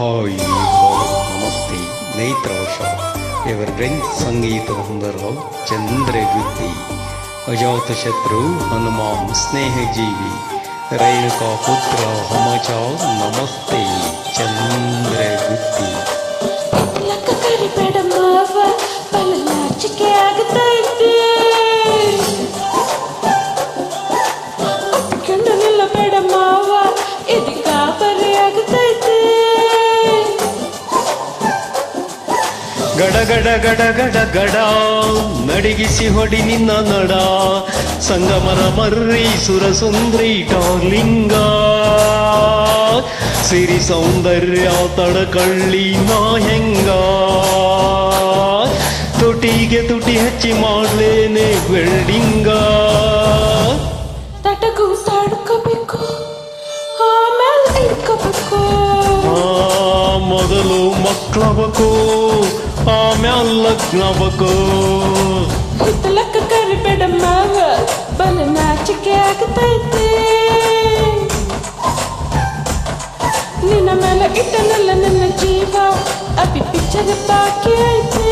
Hi नमस्ते मैत्र ड्रिङ्ग् सङ्गीत चन्द्र व्यक्ति अजोत शत्रु हनुमान् स्नेहजीवि रेणुका पुत्र हमच नमस्ते चन्द्र गति ಗಡ ಗಡ ಗಡ ಗಡ ಗಡ. ನಡಿಗಿಸಿ ಹೊಡಿ ನಿನ್ನ ನಡ. ಸಂಗಮರ ಮರ್ರಿ ಸುರ ಸುಂದ್ರಿ ಟಾರ್ಲಿಂಗ ಸಿರಿ ಸೌಂದರ್ಯ ತಡಕಳ್ಳಿ ನಾ ಹೆಂಗ. ತುಟಿಗೆ ತುಟಿ ಹಚ್ಚಿ ಮಾಡ್ಲೇನೆ ವೆಲ್ಡಿಂಗ. ತಟಕು ಸಾಡ್ಕೋಬೇಕು ಆಮೇಲೆ ಇಟ್ಕೋಬೇಕು ಮೊದಲು ಮಕ್ಕಳಬೇಕು عملك نبكور قلت لك قرب دماغك بل ما تشكيك طيتي నేను మెలగిట్ట నల్ల నల్ల జీవ అవి పిచ్చరి పాకి అయితే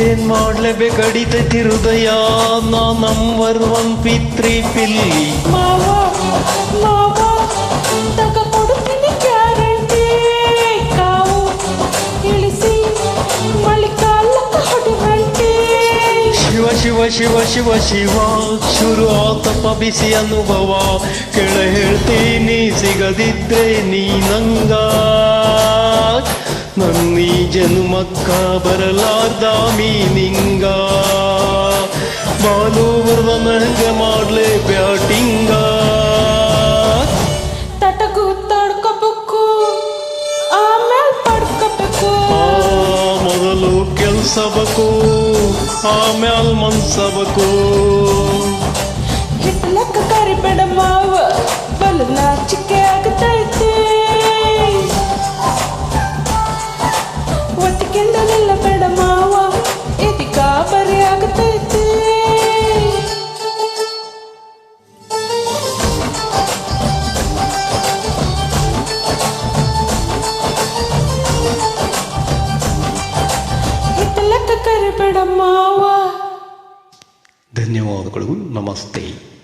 ಏನ್ ಮಾಡ್ಲೇಬೇಕು ಅಡಿತೈತಿ ಹೃದಯ? ನಾ ನಂಬರ್ ಒನ್ ಪಿತ್ರಿ ಪಿಲ್ಲಿ. ಶಿವ ಶಿವ ಶಿವ ಶಿವ ಶಿವ ಶುರು ಆತಪ್ಪ ಬಿಸಿ ಅನುಭವ. ಕೆಳ ಹೇಳ್ತೀನಿ ಸಿಗದಿದ್ರೆ ನೀ ನಂಗ ನನ್ನೀ ಜನ್ಮಕ್ಕ ಬರಲಾರ್ದ ಮೀನಿಂಗ. ಬಾಲು ಬರುವ ನನಗ ಮಾಡ್ಲೆ ಬ್ಯಾಟಿಂಗ. ತಟಕು ತಡ್ಕೋಬೇಕು ಆಮೇಲೆ ಪಡ್ಕೋಬೇಕು. ಮೊದಲು ಕೆಲ್ಸಬೇಕು ಆಮ್ಯಾಲ್ ಮನ್ಸಬೇಕು ಹಿಟ್ಲಕ್ಕ ಕರಿಬೇಡ ಮಾವ ಬಲ್ಲ ನಾಚಿಕೆ ಕರಿಬೇಡ ಧನ್ಯವಾದಗಳು. ನಮಸ್ತೆ.